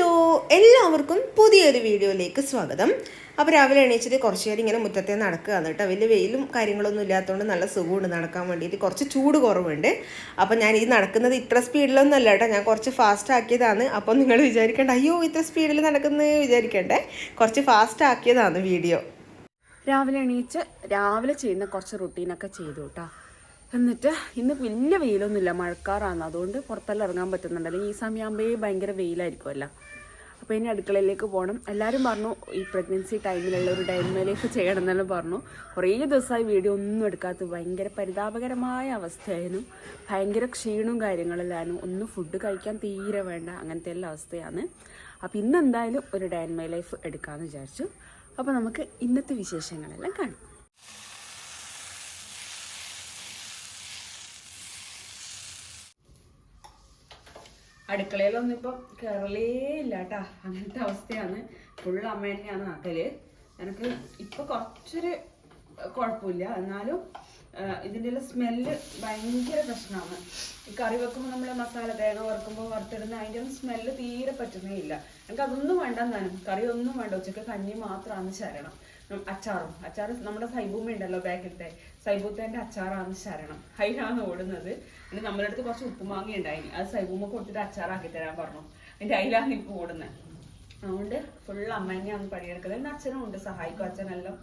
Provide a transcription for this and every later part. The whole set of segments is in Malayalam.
ഹലോ എല്ലാവർക്കും പുതിയൊരു വീഡിയോയിലേക്ക് സ്വാഗതം. അപ്പോൾ രാവിലെ എണീച്ചിട്ട് കുറച്ച് നേരം ഇങ്ങനെ മുറ്റത്തെ നടക്കുകയാണ് കേട്ടോ. വലിയ വെയിലും കാര്യങ്ങളൊന്നും ഇല്ലാത്തതുകൊണ്ട് നല്ല സുഖമുണ്ട് നടക്കാൻ വേണ്ടിയിട്ട്. കുറച്ച് ചൂട് കുറവുണ്ട്. അപ്പോൾ ഞാൻ ഈ നടക്കുന്നത് ഇത്ര സ്പീഡിലൊന്നും അല്ല കേട്ടോ. ഞാൻ കുറച്ച് ഫാസ്റ്റ് ആക്കിയതാണ്. അപ്പോൾ നിങ്ങൾ വിചാരിക്കേണ്ട അയ്യോ ഇത്ര സ്പീഡിൽ നടക്കുന്നത് വിചാരിക്കണ്ടേ. കുറച്ച് ഫാസ്റ്റ് ആക്കിയതാണ് വീഡിയോ. രാവിലെ എണീച്ച് രാവിലെ ചെയ്യുന്ന കുറച്ച് റുട്ടീനൊക്കെ ചെയ്തു കേട്ടോ. എന്നിട്ട് ഇന്ന് വലിയ വെയിലൊന്നുമില്ല. മഴക്കാറാണ്. അതുകൊണ്ട് പുറത്തെല്ലാം ഇറങ്ങാൻ പറ്റുന്നുണ്ട് അല്ലെങ്കിൽ ഈ സമയമാകുമ്പോൾ ഭയങ്കര വെയിലായിരിക്കുമല്ലോ. അപ്പോൾ ഇനി അടുക്കളയിലേക്ക് പോകണം എല്ലാവരും പറഞ്ഞു ഈ പ്രഗ്നൻസി ടൈമിലുള്ള ഒരു ലൈഫ് ചെയ്യണം എന്നെല്ലാം പറഞ്ഞു. കുറേ ദിവസമായി വീഡിയോ ഒന്നും എടുക്കാത്ത ഭയങ്കര പരിതാപകരമായ അവസ്ഥയായിരുന്നു. ഭയങ്കര ക്ഷീണവും കാര്യങ്ങളെല്ലായിരുന്നു. ഒന്നും ഫുഡ് കഴിക്കാൻ തീരെ വേണ്ട. അങ്ങനത്തെ എല്ലാ അവസ്ഥയാണ്. അപ്പോൾ ഇന്ന് എന്തായാലും ഒരു ഡൈമ ലൈഫ് എടുക്കാമെന്ന് വിചാരിച്ചു. അപ്പോൾ നമുക്ക് ഇന്നത്തെ വിശേഷങ്ങളെല്ലാം കാണാം. അടുക്കളയിലൊന്നും ഇപ്പം കയറലേ ഇല്ല കേട്ടാ അങ്ങനത്തെ അവസ്ഥയാണ്. ഫുൾ അമ്മ തന്നെയാണ് ആക്കൽ. എനിക്ക് ഇപ്പൊ കുറച്ചൊരു കുഴപ്പമില്ല എന്നാലും ഇതിന്റെ സ്മെല്ല് ഭയങ്കര പ്രശ്നമാണ് ഈ കറി വെക്കുമ്പോൾ നമ്മൾ മസാല തേങ്ങ വറുക്കുമ്പോൾ വറുത്തിടുന്ന അതിന്റെ സ്മെല്ല് തീരെ പറ്റുന്നേ ഇല്ല എനിക്ക് അതൊന്നും വേണ്ട എന്നാലും കറി ഒന്നും വേണ്ട. ഉച്ചയ്ക്ക് കഞ്ഞി മാത്രമാണ് ശരണം. അച്ചാറും. അച്ചാറ് നമ്മുടെ സൈബൂമ ഉണ്ടല്ലോ ബാക്കിലത്തെ സൈബൂത്തേന്റെ അച്ചാറാണ് ശരണം. അതിലാണ് ഓടുന്നത്. പിന്നെ നമ്മുടെ അടുത്ത് കുറച്ച് ഉപ്പുമാങ്ങ ഉണ്ടായിനി. അത് സൈബൂമ്മ കൊടുത്തിട്ട് അച്ചാറാക്കി തരാൻ പറഞ്ഞു. അതിന്റെ അതിലാണ് ഇപ്പോൾ ഓടുന്നത്. അതുകൊണ്ട് ഫുൾ അമ്മേനെയാണ് പണിയെടുക്കുന്നത്. എന്റെ അച്ഛനും ഉണ്ട്. സഹായിക്കും. അച്ഛനെല്ലാം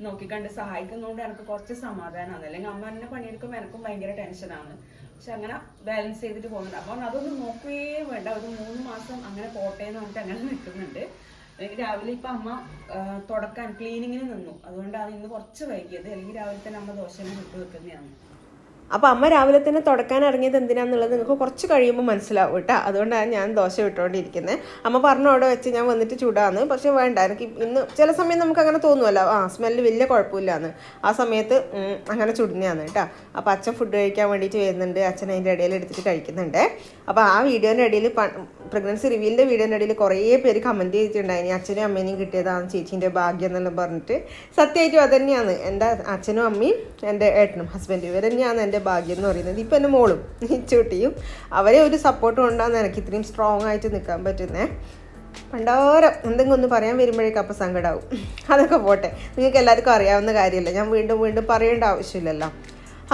നോക്കിക്കണ്ട് സഹായിക്കുന്നതുകൊണ്ട് എനിക്ക് കുറച്ച് സമാധാനമാണ് അല്ലെങ്കിൽ അമ്മ എന്നെ പണിയെടുക്കുമ്പോൾ എനിക്കും ഭയങ്കര ടെൻഷനാണ് പക്ഷെ അങ്ങനെ ബാലൻസ് ചെയ്തിട്ട് പോകുന്നുണ്ട്. അപ്പം അതൊന്നും നോക്കുകയേ വേണ്ട. ഒരു മൂന്ന് മാസം അങ്ങനെ പോട്ടെ എന്ന് പറഞ്ഞിട്ട് അങ്ങനെ നിൽക്കുന്നുണ്ട്. എനിക്ക് രാവിലെ ഇപ്പം അമ്മ തുടക്കാൻ ക്ലീനിങ്ങിന് നിന്നു. അതുകൊണ്ടാണ് ഇന്ന് കുറച്ച് വൈകിയത്. അല്ലെങ്കിൽ രാവിലെ തന്നെ അമ്മ ദോശ ഇട്ട് വെക്കുന്നതാണ്. അപ്പോൾ അമ്മ രാവിലെ തന്നെ തുടക്കാൻ ഇറങ്ങിയത് എന്തിനാന്നുള്ളത് നിങ്ങൾക്ക് കുറച്ച് കഴിയുമ്പോൾ മനസ്സിലാവും കേട്ടോ. അതുകൊണ്ടാണ് ഞാൻ ദോശ വിട്ടുകൊണ്ടിരിക്കുന്നത് അമ്മ പറഞ്ഞു അവിടെ വെച്ച് ഞാൻ വന്നിട്ട് ചൂടാന്ന്. പക്ഷെ വേണ്ട എനിക്ക് ഇന്ന് ചില സമയം നമുക്ക് അങ്ങനെ തോന്നുമല്ലോ ആ സ്മെല്ല് വലിയ കുഴപ്പമില്ലാന്ന്. ആ സമയത്ത് അങ്ങനെ ചുടുന്നതാണ് കേട്ടോ. അപ്പോൾ അച്ഛൻ ഫുഡ് കഴിക്കാൻ വേണ്ടിയിട്ട് വരുന്നുണ്ട്. അച്ഛൻ അതിന്റെ ഇടയിൽ എടുത്തിട്ട് കഴിക്കുന്നുണ്ട്. അപ്പോൾ ആ വീഡിയോന്റെ ഇടയിൽ പ്രഗ്നൻസി റിവ്യൂലിന്റെ വീഡിയോന്റെ ഇടയിൽ കുറേ പേര് കമന്റ് ചെയ്തിട്ടുണ്ടായിരുന്നു. അച്ഛനും അമ്മേനെയും കിട്ടിയതാണ് ചേച്ചീന്റെ ഭാഗ്യം എന്നെല്ലാം പറഞ്ഞിട്ട്. സത്യമായിട്ടും അത് തന്നെയാണ് എന്റെ അച്ഛനും അമ്മയും എന്റെ ഏട്ടനും ഹസ്ബൻഡ് ഇവർ തന്നെയാണ് എന്റെ ഭാഗ്യം എന്ന് പറയുന്നത്. ഇപ്പം എന്റെ മോളും ചൂട്ടിയും അവരെ ഒരു സപ്പോർട്ട് കൊണ്ടാണ് എനിക്ക് ഇത്രയും സ്ട്രോങ് ആയിട്ട് നിൽക്കാൻ പറ്റുന്നത് പണ്ടാരം എന്തെങ്കിലും ഒന്ന് പറയാൻ വരുമ്പോഴേക്കും അപ്പം സങ്കടമാവും അതൊക്കെ പോട്ടെ. നിങ്ങൾക്ക് എല്ലാവർക്കും അറിയാവുന്ന കാര്യമല്ല. ഞാൻ വീണ്ടും വീണ്ടും പറയേണ്ട ആവശ്യമില്ലല്ലോ.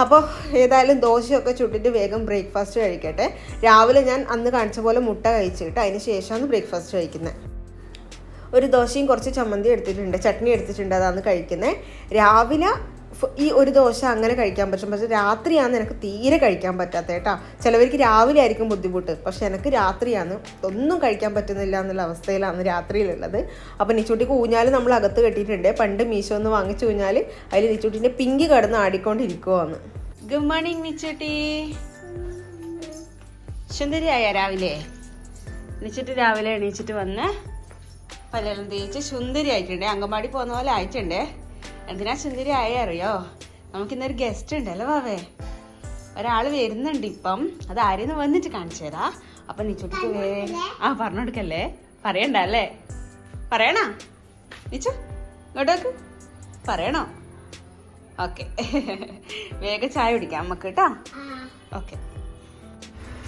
അപ്പോൾ ഏതായാലും ദോശയൊക്കെ ചുട്ടിട്ട് വേഗം ബ്രേക്ക്ഫാസ്റ്റ് കഴിക്കട്ടെ. രാവിലെ ഞാൻ അന്ന് കാണിച്ച പോലെ മുട്ട കഴിച്ചിട്ട് അതിന് ശേഷമാണ് ബ്രേക്ക്ഫാസ്റ്റ് കഴിക്കുന്നത് ഒരു ദോശയും കുറച്ച് ചമ്മന്തി എടുത്തിട്ടുണ്ട്. ചട്നി എടുത്തിട്ടുണ്ട് അതാണ് കഴിക്കുന്നത് രാവിലെ ഈ ഒരു ദോശ അങ്ങനെ കഴിക്കാൻ പറ്റും. പക്ഷെ രാത്രിയാണ് എനിക്ക് തീരെ കഴിക്കാൻ പറ്റാത്ത കേട്ടോ. ചിലവർക്ക് രാവിലെ ആയിരിക്കും ബുദ്ധിമുട്ട്. പക്ഷെ എനിക്ക് രാത്രിയാണ് ഒന്നും കഴിക്കാൻ പറ്റുന്നില്ല എന്നുള്ള അവസ്ഥയിലാണ് രാത്രിയിലുള്ളത്. അപ്പോൾ നിച്ചൂട്ടിക്ക് ഊഞ്ഞാൽ നമ്മൾ അകത്ത് കെട്ടിയിട്ടുണ്ട്. പണ്ട് മീശോ ഒന്ന് വാങ്ങിച്ചു ഊഞ്ഞാൽ അതിൽ നിച്ചൂട്ടിന്റെ പിങ്ക് കടന്ന് ആടിക്കൊണ്ടിരിക്കുവാന്ന്. ഗുഡ് മോർണിംഗ് നിച്ചുട്ടി സുന്ദരിയായ രാവിലെ? നിച്ചിട്ട് രാവിലെ എണീച്ചിട്ട് വന്ന് പലരും തേച്ച് സുന്ദരി ആയിട്ടുണ്ട് അങ്കമാടി പോകുന്ന പോലെ ആയിട്ടുണ്ട്. എന്തിനാ സുന്ദരി ആയേ അറിയോ നമുക്കിന്നൊരു ഗസ്റ്റ് ഉണ്ട് അല്ലേ വാവേ ഒരാൾ വരുന്നുണ്ട് ഇപ്പം. അത് ആരെന്ന് വന്നിട്ട് കാണിച്ചു തരാ. അപ്പൊ നിച്ചുട്ടിക്ക് വേ ആ പറഞ്ഞു കൊടുക്കല്ലേ പറയണ്ട അല്ലേ? പറയണോ? നിച്ചു ഇങ്ങോട്ടേക്ക് പറയണോ? ഓക്കെ. വേഗം ചായ കുടിക്കാം നമുക്ക് കേട്ടോ. ഓക്കെ.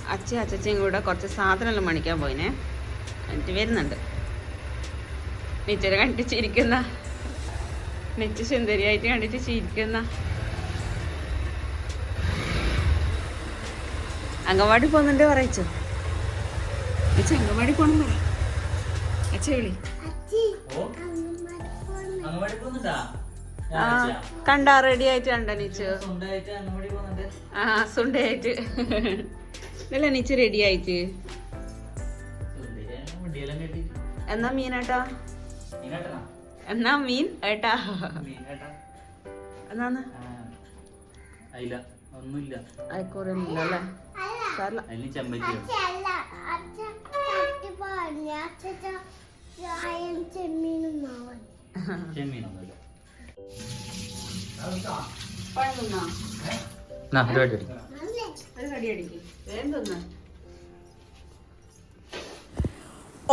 അച്ഛ അച്ചച്ചയും കൂടെ കുറച്ച് സാധനമെല്ലാം മണിക്കാൻ പോയിനെ. എന്നിട്ട് വരുന്നുണ്ട്. നിച്ചരെ കണ്ടിട്ട് നിച്ച് സുന്ദരിയായിട്ട് കണ്ടിട്ട് ചിരിക്കുന്ന. അങ്കവാടി പോകുന്നുണ്ട് പറയച്ചോ അച്ഛ അങ്കവാടി പോണം പറ. അച്ഛ വിളി. ആ കണ്ടാ റെഡി ആയിട്ട് കണ്ട നിച്ചു? ആ സുണ്ടായിട്ട് ഇല്ല നിച്ച് റെഡി ആയിട്ട്. എന്നാ മീനാട്ടാ? കേട്ടണോ എന്നാ മീൻ? ഏട്ടാ. എന്നാന്ന്? ഒന്നുമില്ല. അയക്കൂറൊന്നുമില്ല അല്ലേ സാറില്ല അതിന്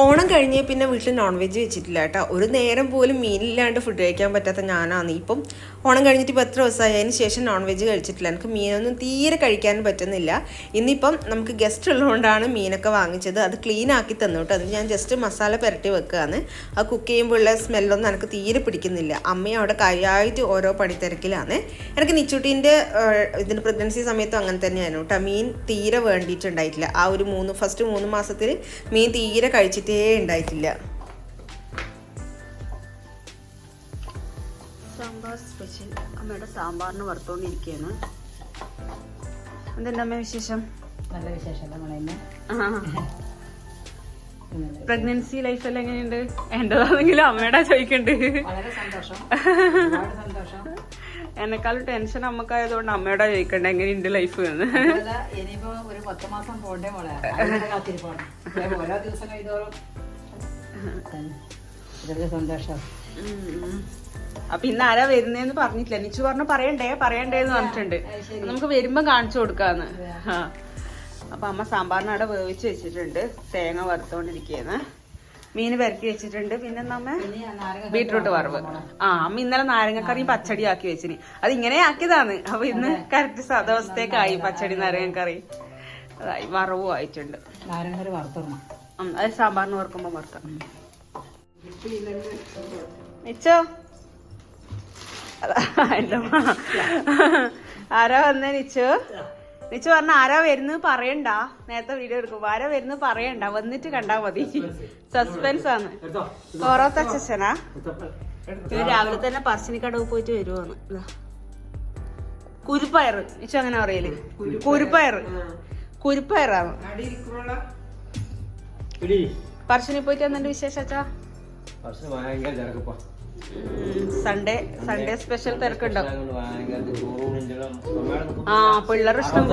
ഓണം കഴിഞ്ഞ് പിന്നെ വീട്ടിൽ നോൺ വെജ് വെച്ചിട്ടില്ല കേട്ടോ. ഒരു നേരം പോലും മീനില്ലാണ്ട് ഫുഡ് കഴിക്കാൻ പറ്റാത്ത ഞാനാണ്. ഇപ്പം ഓണം കഴിഞ്ഞിട്ട് ഇപ്പോൾ എത്ര ദിവസമായി ശേഷം നോൺ വെജ് കഴിച്ചിട്ടില്ല. എനിക്ക് മീനൊന്നും തീരെ കഴിക്കാൻ പറ്റുന്നില്ല. ഇന്നിപ്പം നമുക്ക് ഗസ്റ്റ് ഉള്ളതുകൊണ്ടാണ് മീനൊക്കെ വാങ്ങിച്ചത്. അത് ക്ലീൻ ആക്കി തന്നു കേട്ടോ. അത് ഞാൻ ജസ്റ്റ് മസാല പുരട്ടി വെക്കുകയാണ്. ആ കുക്ക് ചെയ്യുമ്പോഴുള്ള സ്മെല്ലൊന്നും എനിക്ക് തീരെ പിടിക്കുന്നില്ല. അമ്മയും അവിടെ കൈയായിട്ട് ഓരോ പണിത്തിരക്കിലാണ്. എനിക്ക് നിച്ചുട്ടീന്റെ ഇതിന്റെ പ്രഗ്നൻസി സമയത്തും അങ്ങനെ തന്നെയായിരുന്നു കേട്ടോ. മീൻ തീരെ വേണ്ടിയിട്ടുണ്ടായിട്ടില്ല. ആ ഒരു മൂന്ന് ഫസ്റ്റ് മൂന്ന് മാസത്തിൽ മീൻ തീരെ കഴിച്ചിട്ടേ ഉണ്ടായിട്ടില്ല. സാമ്പാർ സ്പെഷ്യൽ. അമ്മയുടെ സാമ്പാറിന് വറുത്തോണ്ടിരിക്കുകയാണ് എന്തെന്നമ്മ അമ്മ വിശേഷം? നല്ല വിശേഷം നമ്മളെ ഇന്ന്? പ്രഗ്നൻസി ലൈഫ് ലൈഫെല്ലാം എങ്ങനെയുണ്ട്? എന്റേതാണെങ്കിലും അമ്മയുടെ ചോദിക്കണ്ട്. എന്നെക്കാളും ടെൻഷൻ അമ്മക്കായതുകൊണ്ട് അമ്മയുടെ ചോദിക്കണ്ട എങ്ങനെയുണ്ട് ലൈഫ് എന്ന്? ഇനിയിപ്പോ ഒരു പത്ത് മാസം പോണ്ടേ മോളെ. ഓരോ ദിവസം സന്തോഷം. അപ്പൊ ഇന്ന് ആരാ വരുന്നേന്ന് പറഞ്ഞിട്ടില്ല. നിച്ചു പറഞ്ഞു പറയണ്ടേ പറയണ്ടേന്ന് പറഞ്ഞിട്ടുണ്ട്. നമുക്ക് വരുമ്പോ കാണിച്ചു കൊടുക്കാന്ന്. ആ. അപ്പൊ അമ്മ സാമ്പാറിന് അവിടെ വേവിച്ച് വെച്ചിട്ടുണ്ട്. തേങ്ങ വറുത്തോണ്ടിരിക്കുകയാണ് മീന് പെരക്കി വെച്ചിട്ടുണ്ട്. പിന്നെ നമ്മ ബീട്രൂട്ട് വറവ്. ആ അമ്മ ഇന്നലെ നാരങ്ങക്കറിയും പച്ചടി ആക്കി വെച്ചിന്. അത് ഇങ്ങനെ ആക്കിയതാണ്. അപ്പൊ ഇന്ന് കറക്റ്റ് ദിവസത്തേക്കായി പച്ചടി നാരങ്ങക്കറി അതായി വറവും ആയിട്ടുണ്ട്. അത് സാമ്പാറിന് വറുക്കുമ്പോ വറുക്കാം. നിച്ചോ അതാ. ആരാ വന്നേ നിച്ചു നിച്ചു പറഞ്ഞ ആരാ വരുന്നത് പറയണ്ട. നേരത്തെ വീഡിയോ എടുക്കുമ്പോ ആരാ വരുന്നത് പറയണ്ട. വന്നിട്ട് കണ്ടാ മതി. സസ്പെൻസ് ആണ്. ഓരോത്ത അച്ഛനാ? രാവിലെ തന്നെ പറശ്ശിനിക്കടവ് പോയിട്ട് വരുവാണ്. കുരുപ്പയർ കുരുപ്പയറ്. നിച്ചു അങ്ങനെ പറയൽ. കുരുപ്പയർ കുരുപ്പയറാണ്. പറശ്ശിനി പോയിട്ട് വന്നിട്ട് വിശേഷം അച്ഛാ? ഭയങ്കര സൺഡേ സൺഡേ സ്പെഷ്യൽ തിരക്കുണ്ടാവും ആ പിള്ളേർ ഇഷ്ടം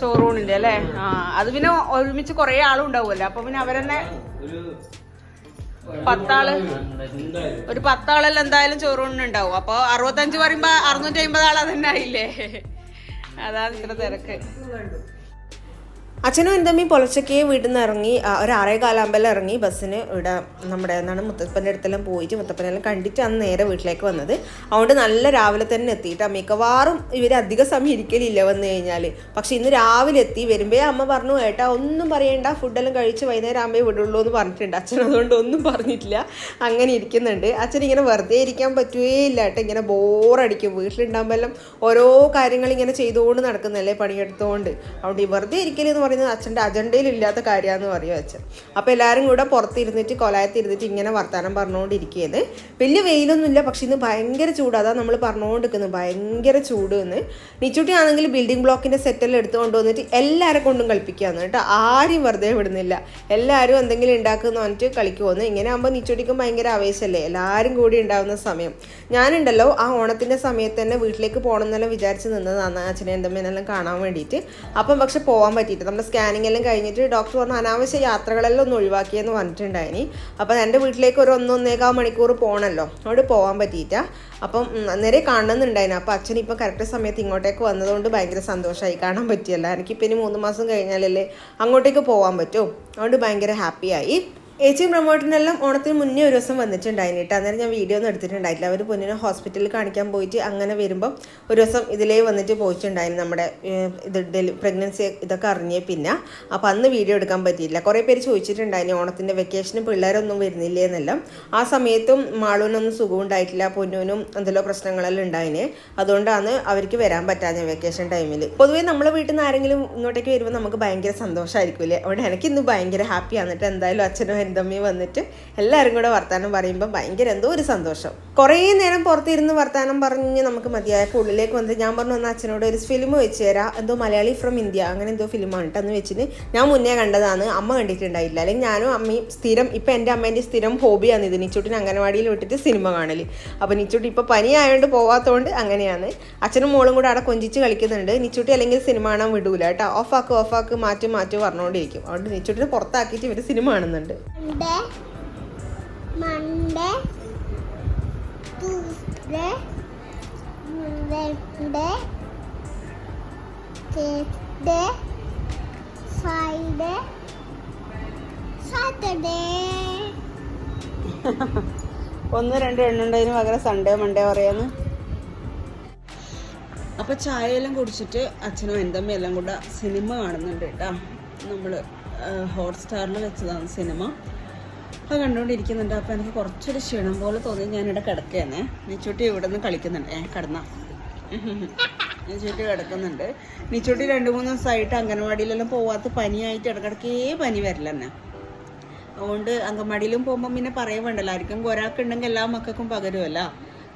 ചോറൂണിന്റെ അല്ലേ? ആ അത് പിന്നെ ഒരുമിച്ച് കൊറേ ആളും ഉണ്ടാവുമല്ലോ. അപ്പൊ പിന്നെ അവരെന്നെ പത്താൾ ഒരു പത്താളെല്ലാം എന്തായാലും ചോറൂണിനുണ്ടാവും അപ്പൊ അറുപത്തഞ്ച് പറയുമ്പോ അറുന്നൂറ്റി അമ്പത് ആൾ അതന്നെ ആയില്ലേ? അതാണ് ഇത്ര തിരക്ക്. അച്ഛനും എന്തമ്മയും പുലർച്ചയ്ക്ക് വീട്ടിൽ നിന്ന് ഇറങ്ങി ഒരു ആറേ ഇറങ്ങി ബസ്സിന് ഇവിടെ നമ്മുടെ എന്താണ് മുത്തപ്പന്റെ അടുത്തെല്ലാം പോയിട്ട് മുത്തപ്പനെല്ലാം കണ്ടിട്ട് അന്ന് നേരെ വീട്ടിലേക്ക് വന്നത്. അതുകൊണ്ട് നല്ല രാവിലെ തന്നെ എത്തിയിട്ട്. മിക്കവാറും ഇവർ അധികം സമയം ഇരിക്കലില്ല വന്നു കഴിഞ്ഞാൽ പക്ഷെ ഇന്ന് രാവിലെ എത്തി. വരുമ്പോൾ അമ്മ പറഞ്ഞു ഏട്ടാ ഒന്നും പറയണ്ട. ഫുഡെല്ലാം കഴിച്ച് വൈകുന്നേരം ആകുമ്പോൾ വിടുള്ളൂ എന്ന് പറഞ്ഞിട്ടുണ്ട്. അച്ഛൻ അതുകൊണ്ട് ഒന്നും പറഞ്ഞിട്ടില്ല. അങ്ങനെ ഇരിക്കുന്നുണ്ട്. അച്ഛൻ ഇങ്ങനെ വെറുതെ ഇരിക്കാൻ പറ്റുകയേ ഇല്ല ഏട്ടാ. ഇങ്ങനെ ബോറടിക്കും. വീട്ടിലുണ്ടാകുമ്പോൾ എല്ലാം ഓരോ കാര്യങ്ങൾ ഇങ്ങനെ ചെയ്തുകൊണ്ട് നടക്കുന്നല്ലേ പണിയെടുത്തുകൊണ്ട് അതുകൊണ്ട് വെറുതെ ഇരിക്കൽ എന്ന് പറയുന്നത് അച്ഛന്റെ അജണ്ടയിൽ ഇല്ലാത്ത കാര്യമാണെന്ന് പറയും അച്ഛൻ. അപ്പോൾ എല്ലാവരും കൂടെ പുറത്തിരുന്നിട്ട് കൊലായത്തിരുന്നിട്ട് ഇങ്ങനെ വർത്തമാനം പറഞ്ഞുകൊണ്ടിരിക്കുകയാണ്. വലിയ വെയിലൊന്നുമില്ല പക്ഷെ ഇന്ന് ഭയങ്കര ചൂട്. അതാ നമ്മൾ പറഞ്ഞുകൊണ്ടിരിക്കുന്നത് ഭയങ്കര ചൂട് എന്ന് നിച്ചൂട്ടി ആണെങ്കിൽ ബിൽഡിംഗ് ബ്ലോക്കിന്റെ സെറ്റെല്ലാം എടുത്തുകൊണ്ട് കൊണ്ടുവന്നിട്ട് എല്ലാവരെ കൊണ്ടും കളിപ്പിക്കുകയാണ് കേട്ടോ. ആരും വെറുതെ വിടുന്നില്ല. എല്ലാവരും എന്തെങ്കിലും ഉണ്ടാക്കുന്ന പറഞ്ഞിട്ട് കളിക്കുമെന്ന് ഇങ്ങനെ ആകുമ്പോൾ നിച്ചുട്ടിക്കും ഭയങ്കര ആവേശമല്ലേ? എല്ലാവരും കൂടി ഉണ്ടാകുന്ന സമയം. ഞാനുണ്ടല്ലോ ആ ഓണത്തിന്റെ സമയത്ത് തന്നെ വീട്ടിലേക്ക് പോകണം എന്നെല്ലാം വിചാരിച്ച് നിന്നതാണ് അച്ഛനെ എന്തെങ്കിലും കാണാൻ വേണ്ടിയിട്ട്. അപ്പം പക്ഷെ പോകാൻ പറ്റിയിട്ട് നമ്മുടെ സ്കാനിങ് എല്ലാം കഴിഞ്ഞിട്ട് ഡോക്ടർ പറഞ്ഞു അനാവശ്യ യാത്രകളെല്ലാം ഒന്ന് ഒഴിവാക്കിയെന്ന് പറഞ്ഞിട്ടുണ്ടായിനി. അപ്പം എന്റെ വീട്ടിലേക്ക് ഒരു ഒന്നൊന്നേകാൽ മണിക്കൂർ പോകണമല്ലോ അവിടെ പോകാൻ പറ്റിയിട്ട. അപ്പം നേരെ അന്നേരം കാണുന്നുണ്ടായിന് അപ്പം അച്ഛൻ ഇപ്പം കറക്റ്റ് സമയത്ത് ഇങ്ങോട്ടേക്ക് വന്നതുകൊണ്ട് ഭയങ്കര സന്തോഷമായി കാണാൻ പറ്റിയല്ല. എനിക്കിപ്പം ഇനി മൂന്ന് മാസം കഴിഞ്ഞാലല്ലേ അങ്ങോട്ടേക്ക് പോകാൻ പറ്റും. അതുകൊണ്ട് ഭയങ്കര ഹാപ്പിയായി ഏച്ചിയും പ്രമോട്ടിനെല്ലാം ഓണത്തിന് മുന്നേ ഒരു ദിവസം വന്നിട്ടുണ്ടായിരുന്നു കേട്ടോ അന്നേരം ഞാൻ വീഡിയോ ഒന്നും എടുത്തിട്ടുണ്ടായിട്ടില്ല. അവർ പൊന്നിനെ ഹോസ്പിറ്റലിൽ കാണിക്കാൻ പോയിട്ട് അങ്ങനെ വരുമ്പം ഒരു ദിവസം ഇതിലേ വന്നിട്ട് പോയിട്ടുണ്ടായിരുന്നു നമ്മുടെ ഇത് ഡെലി പ്രഗ്നൻസി ഇതൊക്കെ അറിഞ്ഞ പിന്നെ. അപ്പോൾ അന്ന് വീഡിയോ എടുക്കാൻ പറ്റിയില്ല. കുറേ പേര് ചോദിച്ചിട്ടുണ്ടായിരുന്നു ഓണത്തിന്റെ വെക്കേഷന് പിള്ളേരൊന്നും വരുന്നില്ലേ എന്നെല്ലാം. ആ സമയത്തും മാളൂനൊന്നും സുഖം ഉണ്ടായിട്ടില്ല പൊന്നൂനും എന്തെല്ലോ പ്രശ്നങ്ങളെല്ലാം ഉണ്ടായിന്. അതുകൊണ്ടാണ് അവർക്ക് വരാൻ പറ്റാഞ്ഞ വെക്കേഷൻ ടൈമിൽ പൊതുവേ നമ്മളെ വീട്ടിൽ നിന്ന് ആരെങ്കിലും ഇങ്ങോട്ടേക്ക് വരുമ്പോൾ നമുക്ക് ഭയങ്കര സന്തോഷമായിരിക്കില്ലേ അതുകൊണ്ട് എനിക്കിന്ന് ഭയങ്കര ഹാപ്പി ആന്നിട്ട് എന്തായാലും അച്ഛനും എന്തമ്മയും വന്നിട്ട് എല്ലാവരും കൂടെ വർത്താനം പറയുമ്പോൾ ഭയങ്കര എന്തോ ഒരു സന്തോഷം. കുറേ നേരം പുറത്തിരുന്ന് വർത്താനം പറഞ്ഞ് നമുക്ക് മതിയായപ്പോൾ ഉള്ളിലേക്ക് വന്നിട്ട് ഞാൻ പറഞ്ഞു വന്ന അച്ഛനോട് ഒരു ഫിലിം വെച്ച് തരാം. എന്തോ മലയാളി ഫ്രം ഇന്ത്യ. അങ്ങനെ എന്തോ ഫിലിമാണ് എന്ന് വെച്ചിട്ട് ഞാൻ മുന്നേ കണ്ടതാണ്. അമ്മ കണ്ടിട്ടുണ്ടായില്ല. അല്ലെങ്കിൽ ഞാനും അമ്മയും സ്ഥിരം ഇപ്പം എന്റെ അമ്മേന്റെ സ്ഥിരം ഹോബിയാണ് ഇത്. നിച്ചൂട്ടിന് അംഗനവാടിയിൽ വിട്ടിട്ട് സിനിമ കാണൽ അപ്പോൾ നിച്ചൂട്ടി ഇപ്പോൾ പനിയായതുകൊണ്ട് പോവാത്തതുകൊണ്ട് അങ്ങനെയാണ്. അച്ഛനും മോളും കൂടെ അവിടെ കൊഞ്ചിച്ച് കളിക്കുന്നുണ്ട്. നിച്ചൂട്ടി അല്ലെങ്കിൽ സിനിമ കാണാൻ വിടൂല കേട്ടോ ഓഫാക്ക് ഓഫാക്ക് മാറ്റി മാറ്റി പറഞ്ഞുകൊണ്ടിരിക്കും അതുകൊണ്ട് നിച്ചൂട്ടിനെ പുറത്താക്കിയിട്ട് ഇവർ സിനിമ കാണുന്നുണ്ട്. Monday, Monday, Tuesday Wednesday, Thursday Friday Saturday. ഒന്ന് രണ്ട് എണ്ണുണ്ടതിന് പകരം സൺഡേ മൺഡേ പറയാന്ന്. അപ്പൊ ചായയെല്ലാം കുടിച്ചിട്ട് അച്ഛനും എന്തമ്മയും എല്ലാം കൂടെ സിനിമ കാണുന്നുണ്ട് കേട്ടോ. നമ്മൾ ഹോട്ട്സ്റ്റാറിൽ വെച്ചതാണ് സിനിമ. അപ്പം കണ്ടുകൊണ്ടിരിക്കുന്നുണ്ട് അപ്പോൾ എനിക്ക് കുറച്ചൊരു ക്ഷീണം പോലെ തോന്നി. ഞാനിവിടെ കിടക്കുകയാണ് നിച്ചൂട്ടി ഇവിടെ നിന്ന് കളിക്കുന്നുണ്ട്. ഏ കിടന്ന. നിച്ചൂട്ടി കിടക്കുന്നുണ്ട്. നിച്ചൂട്ടി രണ്ട് മൂന്ന് ദിവസമായിട്ട് അംഗനവാടിയിലെല്ലാം പോവാത്ത പനിയായിട്ട് ഇടക്കിടക്കേ പനി വരില്ല തന്നെ അതുകൊണ്ട് അംഗൻവാടിയിലും പോകുമ്പോൾ പിന്നെ പറയാൻ വേണ്ടല്ലോ. ആർക്കും ഒരാൾക്കുണ്ടെങ്കിൽ എല്ലാ മക്കൾക്കും പകരുമല്ല.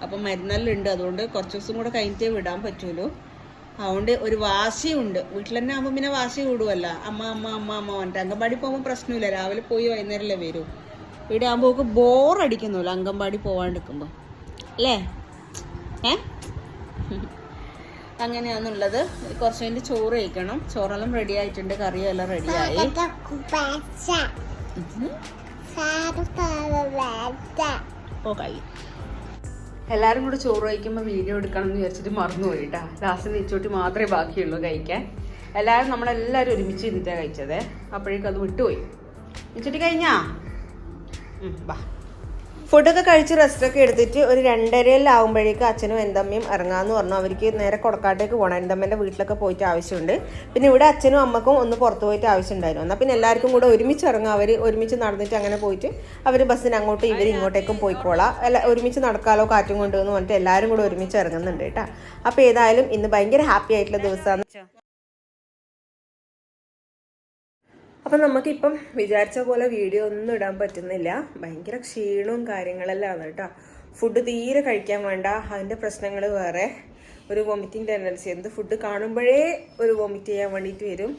അപ്പം മരുന്നെല്ലാം ഉണ്ട്. അതുകൊണ്ട് കുറച്ച് ദിവസം കൂടെ കഴിഞ്ഞിട്ടേ വിടാൻ പറ്റുമല്ലോ അതുകൊണ്ട് ഒരു വാശിയുണ്ട്. വീട്ടിൽ തന്നെ ആകുമ്പോൾ പിന്നെ വാശി കൂടുവല്ല. അമ്മ അമ്മ അമ്മ അമ്മ പറഞ്ഞിട്ട് അംഗൻവാടി പോകുമ്പോൾ പ്രശ്നമില്ല. രാവിലെ പോയി വൈകുന്നേരമല്ലേ വരും. ഇവിടെ ആകുമ്പോൾ ബോറടിക്കുന്നുല്ലോ അംഗൻവാടി പോവാണ്ടിരിക്കുമ്പോൾ അല്ലേ? ഏ? അങ്ങനെയാണുള്ളത്. കുറച്ച് കഴിഞ്ഞ് ചോറ് കഴിക്കണം. ചോറെല്ലാം റെഡി ആയിട്ടുണ്ട്. കറിയും എല്ലാം റെഡിയായി ഓ കഴി എല്ലാവരും കൂടെ ചോറ് കഴിക്കുമ്പോൾ വീഡിയോ എടുക്കണം എന്ന് വിചാരിച്ചിട്ട് മറന്നുപോയി കേട്ടാ ലാസ്റ്റ് നെച്ചോട്ടി മാത്രമേ ബാക്കിയുള്ളൂ കഴിക്കാൻ. എല്ലാവരും നമ്മളെല്ലാവരും ഒരുമിച്ച് ഇരുന്നിട്ടാണ് കഴിച്ചത്. അപ്പോഴേക്കും അത് വിട്ടുപോയി. നെച്ചോട്ടി കഴിഞ്ഞാ? ബാ. ഫുഡൊക്കെ കഴിച്ച് റെസ്റ്റൊക്കെ എടുത്തിട്ട് ഒരു രണ്ടരയിലാവുമ്പോഴേക്കും അച്ഛനും എന്തമ്മയും ഇറങ്ങാമെന്ന് പറഞ്ഞു. അവർക്ക് നേരെ കൊടക്കാട്ടേക്ക് പോകണം എന്തമ്മേന്റെ വീട്ടിലൊക്കെ പോയിട്ട് ആവശ്യമുണ്ട്. പിന്നെ ഇവിടെ അച്ഛനും അമ്മക്കും ഒന്ന് പുറത്ത് പോയിട്ട് ആവശ്യമുണ്ടായിരുന്നു. എന്നാൽ പിന്നെ എല്ലാവർക്കും കൂടെ ഒരുമിച്ച് ഇറങ്ങാം. അവർ ഒരുമിച്ച് നടന്നിട്ട് അങ്ങനെ പോയിട്ട് അവർ ബസ്സിന് അങ്ങോട്ട് ഇവർ ഇങ്ങോട്ടേക്കും പോയിക്കോളാം. അല്ല ഒരുമിച്ച് നടക്കാലോ കാറ്റും കൊണ്ടുവന്ന് പറഞ്ഞിട്ട് എല്ലാവരും കൂടെ ഒരുമിച്ച് ഇറങ്ങുന്നുണ്ട് കേട്ടോ. അപ്പോൾ ഏതായാലും ഇന്ന് ഭയങ്കര ഹാപ്പി ആയിട്ടുള്ള ദിവസമാണ്. അപ്പം നമുക്കിപ്പം വിചാരിച്ച പോലെ വീഡിയോ ഒന്നും ഇടാൻ പറ്റുന്നില്ല. ഭയങ്കര ക്ഷീണവും കാര്യങ്ങളെല്ലാം ആണ് കേട്ടോ. ഫുഡ് തീരെ കഴിക്കാൻ വേണ്ട. അതിന്റെ പ്രശ്നങ്ങൾ വേറെ. ഒരു വോമിറ്റിംഗ് ടെൻഡൻസി എന്ത് ഫുഡ് കാണുമ്പോഴേ ഒരു വോമിറ്റ് ചെയ്യാൻ വേണ്ടിയിട്ട് വരും.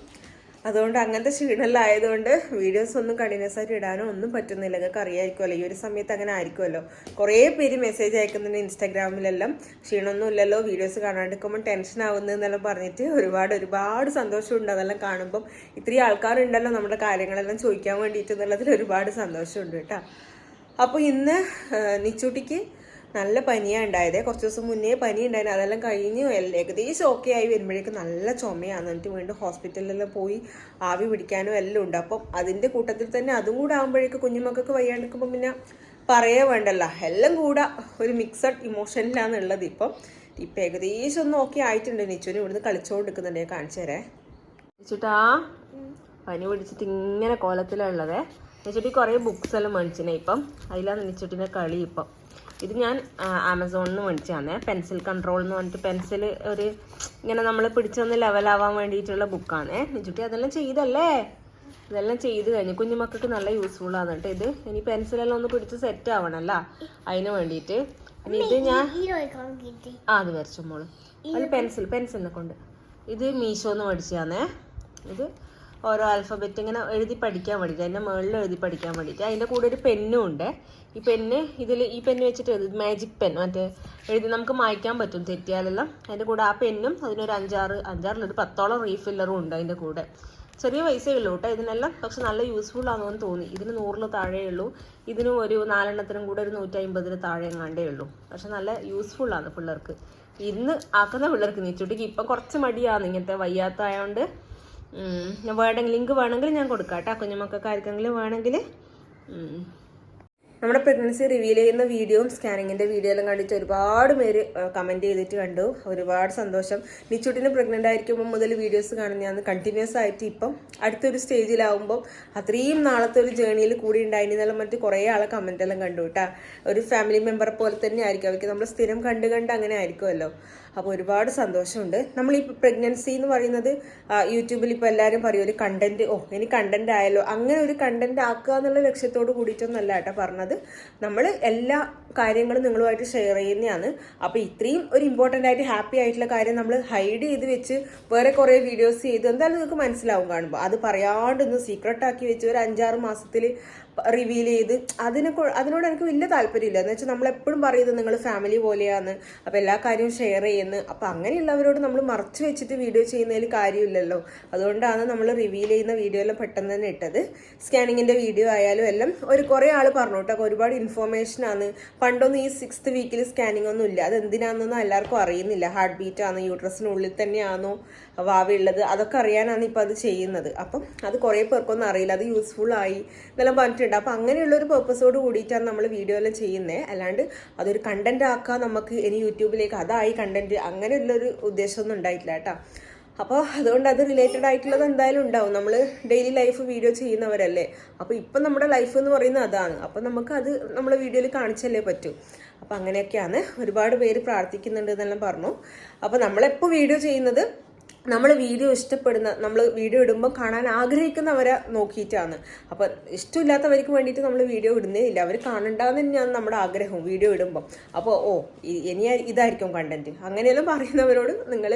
അതുകൊണ്ട് അങ്ങനത്തെ ക്ഷീണമെല്ലാം ആയതുകൊണ്ട് വീഡിയോസ് ഒന്നും കണ്ടിന്യൂസ് ആയിട്ട് ഇടാനോ ഒന്നും പറ്റുന്നില്ല. നിങ്ങൾക്ക് അറിയാമായിരിക്കുമല്ലോ ഈ ഒരു സമയത്ത് അങ്ങനെ ആയിരിക്കുമല്ലോ. കുറേ പേര് മെസ്സേജ് അയക്കുന്നുണ്ട് ഇൻസ്റ്റാഗ്രാമിലെല്ലാം. ക്ഷീണമൊന്നും ഇല്ലല്ലോ വീഡിയോസ് കാണാണ്ടിരിക്കുമ്പോൾ ടെൻഷൻ ആവുന്നു ആവുന്നതെന്നെല്ലാം പറഞ്ഞിട്ട് ഒരുപാട് ഒരുപാട് സന്തോഷമുണ്ട് അതെല്ലാം കാണുമ്പം. ഇത്രയും ആൾക്കാരുണ്ടല്ലോ നമ്മുടെ കാര്യങ്ങളെല്ലാം ചോദിക്കാൻ വേണ്ടിയിട്ട് എന്നുള്ളതിൽ ഒരുപാട് സന്തോഷമുണ്ട് കേട്ടോ. അപ്പോൾ ഇന്ന് നിച്ചൂട്ടിക്ക് നല്ല പനിയാണ് ഉണ്ടായത് കുറച്ച് ദിവസം മുന്നേ പനി ഉണ്ടായിരുന്നു അതെല്ലാം കഴിഞ്ഞ് ഏകദേശം ഓക്കെ ആയി വരുമ്പോഴേക്കും നല്ല ചുമയാണ്. എന്നിട്ട് വീണ്ടും ഹോസ്പിറ്റലിലെല്ലാം പോയി ആവി പിടിക്കാനും എല്ലാം ഉണ്ട്. അപ്പം അതിന്റെ കൂട്ടത്തിൽ തന്നെ അതും കൂടെ ആകുമ്പോഴേക്കും കുഞ്ഞുമക്കൾക്ക് വയ്യാണ്ടിരിക്കുമ്പോൾ പിന്നെ പറയേ വേണ്ടല്ല. എല്ലാം കൂടെ ഒരു മിക്സഡ് ഇമോഷനിലാണ് ഉള്ളത് ഇപ്പം. ഇപ്പം ഏകദേശം ഒന്ന് ഓക്കെ ആയിട്ടുണ്ട്. നിച്ചുവിന് ഇവിടുന്ന് കളിച്ചുകൊണ്ടിരിക്കുന്നുണ്ട് ഞാൻ കാണിച്ചു തരേ. പനി പിടിച്ചിട്ട് ഇങ്ങനെ കോലത്തിലുള്ളത് നിച്ചുട്ടി കുറേ ബുക്സ് എല്ലാം മേടിച്ചിനെ. ഇപ്പം അതിലാണ് നിച്ചുട്ടിന്റെ കളി ഇപ്പം. ഇത് ഞാൻ ആമസോണിൽ നിന്ന് മേടിച്ചതാണ്. പെൻസിൽ കൺട്രോൾ എന്ന് പറഞ്ഞിട്ട് പെൻസിൽ ഒരു ഇങ്ങനെ നമ്മൾ പിടിച്ചൊന്ന് ലെവലാവാൻ വേണ്ടിയിട്ടുള്ള ബുക്കാണ് നിച്ചുട്ടി അതെല്ലാം ചെയ്തല്ലേ? ഇതെല്ലാം ചെയ്ത് കഴിഞ്ഞു കുഞ്ഞുമക്കൾക്ക് നല്ല യൂസ്ഫുൾ ആണ് കേട്ടോ ഇത്. ഇനി പെൻസിലെല്ലാം ഒന്ന് പിടിച്ച് സെറ്റ് ആവണല്ല. അതിന് വേണ്ടിയിട്ട്. ഇനി ഇത് ഞാൻ ആ അത് വരച്ചു മോൾ. അത് പെൻസിൽ പെൻസിലിനെ കൊണ്ട്. ഇത് മീഷോന്ന് മേടിച്ചതാണേ. ഇത് ഓരോ ആൽഫബറ്റ് ഇങ്ങനെ എഴുതി പഠിക്കാൻ വേണ്ടിയിട്ട് അതിന്റെ മുകളിൽ എഴുതി പഠിക്കാൻ വേണ്ടിയിട്ട് അതിന്റെ കൂടെ ഒരു പെന്നും ഉണ്ട്. ഈ പെന്ന് ഇതിൽ ഈ പെന്ന് വെച്ചിട്ട് എഴുതി മാജിക് പെൻ മറ്റേ എഴുതി നമുക്ക് മായ്ക്കാൻ പറ്റും തെറ്റിയാലെല്ലാം. അതിന്റെ കൂടെ ആ പെന്നും അതിനൊരു അഞ്ചാറ് അഞ്ചാറിൽ ഒരു പത്തോളം റീഫില്ലറും ഉണ്ട് അതിന്റെ കൂടെ. ചെറിയ പൈസയേ ഉള്ളൂ കേട്ടോ ഇതിനെല്ലാം. പക്ഷെ നല്ല യൂസ്ഫുൾ ആണെന്ന് തോന്നി. ഇതിന് നൂറിൽ താഴെ ഉള്ളൂ. ഇതിനും ഒരു നാലെണ്ണത്തിനും കൂടെ ഒരു നൂറ്റി അമ്പതിന് താഴെ എങ്ങാണ്ടേ ഉള്ളൂ. പക്ഷെ നല്ല യൂസ്ഫുൾ ആണ് പിള്ളേർക്ക്. ഇന്ന് ആക്കുന്ന പിള്ളേർക്ക് നീച്ചുട്ടിക്ക് ഇപ്പം കുറച്ച് മടിയാണ് ഇങ്ങനത്തെ ഞാൻ വേണമെങ്കിൽ ലിങ്ക് വേണമെങ്കിൽ ഞാൻ കൊടുക്കാം കേട്ടോ. കുഞ്ഞുമക്കൾക്ക് ആർക്കെങ്കിലും വേണമെങ്കിൽ. നമ്മുടെ പ്രഗ്നൻസി റിവീൽ ചെയ്യുന്ന വീഡിയോയും സ്കാനിങ്ങിന്റെ വീഡിയോ എല്ലാം കണ്ടിട്ട് ഒരുപാട് പേര് കമന്റ് ചെയ്തിട്ട് കണ്ടു. ഒരുപാട് സന്തോഷം. നിച്ചുട്ടിന് പ്രഗ്നന്റ് ആയിരിക്കുമ്പോൾ മുതൽ വീഡിയോസ് കാണുന്നതാണ് കണ്ടിന്യൂസ് ആയിട്ട് ഇപ്പം അടുത്തൊരു സ്റ്റേജിലാവുമ്പോൾ അത്രയും നാളത്തെ ഒരു ജേണിയിൽ കൂടി ഉണ്ടായിരുന്നെല്ലാം മറ്റ് കുറേ ആളെ കമന്റ് എല്ലാം കണ്ടു കേട്ടാ. ഒരു ഫാമിലി മെമ്പർ പോലെ തന്നെ ആയിരിക്കും. അവർക്ക് നമ്മൾ സ്ഥിരം കണ്ട് കണ്ട് അങ്ങനെ ആയിരിക്കുമല്ലോ. അപ്പോൾ ഒരുപാട് സന്തോഷമുണ്ട്. നമ്മൾ ഈ പ്രഗ്നൻസി എന്ന് പറയുന്നത് യൂട്യൂബിൽ ഇപ്പോൾ എല്ലാവരും പറയും ഒരു കണ്ടന്റ് ഓ ഇനി കണ്ടന്റ് ആയല്ലോ. അങ്ങനെ ഒരു കണ്ടന്റ് ആക്കുക എന്നുള്ള ലക്ഷ്യത്തോട് കൂടിയിട്ടൊന്നല്ല കേട്ടോ പറഞ്ഞത്. നമ്മൾ എല്ലാ കാര്യങ്ങളും നിങ്ങളുമായിട്ട് ഷെയർ ചെയ്യുന്നതാണ്. അപ്പോൾ ഇത്രയും ഒരു ഇമ്പോർട്ടന്റ് ആയിട്ട് ഹാപ്പി ആയിട്ടുള്ള കാര്യം നമ്മൾ ഹൈഡ് ചെയ്ത് വെച്ച് വേറെ കുറേ വീഡിയോസ് ചെയ്ത് എന്തായാലും നിങ്ങൾക്ക് മനസ്സിലാവും കാണുമ്പോൾ അത് പറയാണ്ട് ഒന്ന് സീക്രട്ട് ആക്കി വെച്ച് ഒരു അഞ്ചാറ് മാസത്തിൽ റിവീൽ ചെയ്ത് അതിനെ അതിനോട് എനിക്ക് വലിയ താല്പര്യമില്ല. എന്ന് വെച്ചാൽ നമ്മൾ എപ്പോഴും പറയുന്നത് നിങ്ങൾ ഫാമിലി പോലെയാണ് അപ്പോൾ എല്ലാ കാര്യവും ഷെയർ ചെയ്യുന്ന. അപ്പോൾ അങ്ങനെയുള്ളവരോട് നമ്മൾ മറച്ചു വെച്ചിട്ട് വീഡിയോ ചെയ്യുന്നതിൽ കാര്യമില്ലല്ലോ. അതുകൊണ്ടാണ് നമ്മൾ റിവീൽ ചെയ്യുന്ന വീഡിയോ എല്ലാം പെട്ടെന്ന് തന്നെ ഇട്ടത്. സ്കാനിങ്ങിന്റെ വീഡിയോ ആയാലും എല്ലാം ഒരു കുറേ ആൾ പറഞ്ഞു കേട്ടോ. ഒരുപാട് ഇൻഫോർമേഷനാണ് പണ്ടൊന്നും ഈ സിക്സ്ത് വീക്കിൽ സ്കാനിങ് ഒന്നും ഇല്ല. അത് എന്തിനാണെന്നൊന്നും എല്ലാവർക്കും അറിയുന്നില്ല. ഹാർട്ട് ബീറ്റ് ആണോ യൂട്രസിനുള്ളിൽ തന്നെയാണോ ഭാവിയുള്ളത് അതൊക്കെ അറിയാനാണ് ഇപ്പം അത് ചെയ്യുന്നത്. അപ്പം അത് കുറേ പേർക്കൊന്നും അറിയില്ല. അത് യൂസ്ഫുൾ ആയി എന്നെല്ലാം പറഞ്ഞിട്ടുണ്ട്. അപ്പം അങ്ങനെയുള്ള ഒരു പേർപ്പസോട് കൂടിയിട്ടാണ് നമ്മൾ വീഡിയോ എല്ലാം ചെയ്യുന്നത് അല്ലാണ്ട് അതൊരു കണ്ടന്റ് ആക്കാൻ നമുക്ക് ഇനി യൂട്യൂബിലേക്ക് അതായി കണ്ടന്റ് അങ്ങനെയുള്ളൊരു ഉദ്ദേശമൊന്നും ഉണ്ടായിട്ടില്ല കേട്ടോ. അപ്പോൾ അതുകൊണ്ട് അത് റിലേറ്റഡ് ആയിട്ടുള്ളത് എന്തായാലും ഉണ്ടാവും. നമ്മൾ ഡെയിലി ലൈഫ് വീഡിയോ ചെയ്യുന്നവരല്ലേ. അപ്പോൾ ഇപ്പം നമ്മുടെ ലൈഫ് എന്ന് പറയുന്നത് അതാണ്. അപ്പോൾ നമുക്ക് അത് നമ്മളെ വീഡിയോയിൽ കാണിച്ചല്ലേ പറ്റൂ. അപ്പോൾ അങ്ങനെയൊക്കെയാണ് ഒരുപാട് പേര് പ്രാർത്ഥിക്കുന്നുണ്ട് എന്നെല്ലാം പറഞ്ഞു. അപ്പോൾ നമ്മളെപ്പോൾ വീഡിയോ ചെയ്യുന്നത് നമ്മൾ വീഡിയോ ഇഷ്ടപ്പെടുന്ന നമ്മൾ വീഡിയോ ഇടുമ്പോൾ കാണാൻ ആഗ്രഹിക്കുന്നവരെ നോക്കിയിട്ടാണ്. അപ്പം ഇഷ്ടമില്ലാത്തവർക്ക് വേണ്ടിയിട്ട് നമ്മൾ വീഡിയോ ഇടുന്നേ ഇല്ല. അവർ കാണണ്ടെന്ന് തന്നെയാണ് നമ്മുടെ ആഗ്രഹം വീഡിയോ ഇടുമ്പോൾ അപ്പോൾ ഓ ഇനി ഇതായിരിക്കും കണ്ടന്റ് അങ്ങനെയെല്ലാം പറയുന്നവരോട് നിങ്ങൾ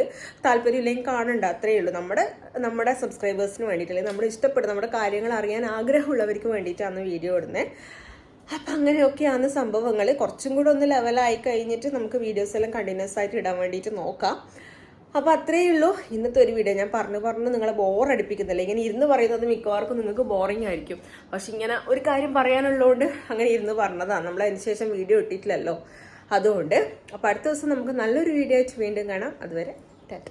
താല്പര്യമില്ലെങ്കിൽ കാണണ്ട അത്രയേ ഉള്ളൂ. നമ്മുടെ നമ്മുടെ സബ്സ്ക്രൈബേഴ്സിന് വേണ്ടിയിട്ട് അല്ലെങ്കിൽ നമ്മൾ ഇഷ്ടപ്പെടുന്ന നമ്മുടെ കാര്യങ്ങൾ അറിയാൻ ആഗ്രഹമുള്ളവർക്ക് വേണ്ടിയിട്ടാണ് വീഡിയോ ഇടുന്നത് അപ്പം അങ്ങനെയൊക്കെയാണ് സംഭവങ്ങൾ കുറച്ചും കൂടെ ഒന്ന് ലെവലായി കഴിഞ്ഞിട്ട് നമുക്ക് വീഡിയോസ് എല്ലാം കണ്ടിന്യൂസ് ആയിട്ട് ഇടാൻ വേണ്ടിയിട്ട് നോക്കാം. അപ്പോൾ അത്രയേ ഉള്ളൂ. ഇന്നത്തെ ഒരു വീഡിയോ ഞാൻ പറഞ്ഞു പറഞ്ഞു നിങ്ങളെ ബോർ അടുപ്പിക്കുന്നില്ല. ഇങ്ങനെ ഇരുന്ന് പറയുന്നത് മിക്കവാർക്കും നിങ്ങൾക്ക് ബോറിംഗ് ആയിരിക്കും. പക്ഷെ ഇങ്ങനെ ഒരു കാര്യം പറയാനുള്ളതുകൊണ്ട് അങ്ങനെ ഇരുന്ന് പറഞ്ഞതാണ്. നമ്മൾ അതിന് ശേഷം വീഡിയോ ഇട്ടിട്ടില്ലല്ലോ. അതുകൊണ്ട് അപ്പോൾ അടുത്ത ദിവസം നമുക്ക് നല്ലൊരു വീഡിയോ ആയിട്ട് വീണ്ടും കാണാം. അതുവരെ ടാറ്റ.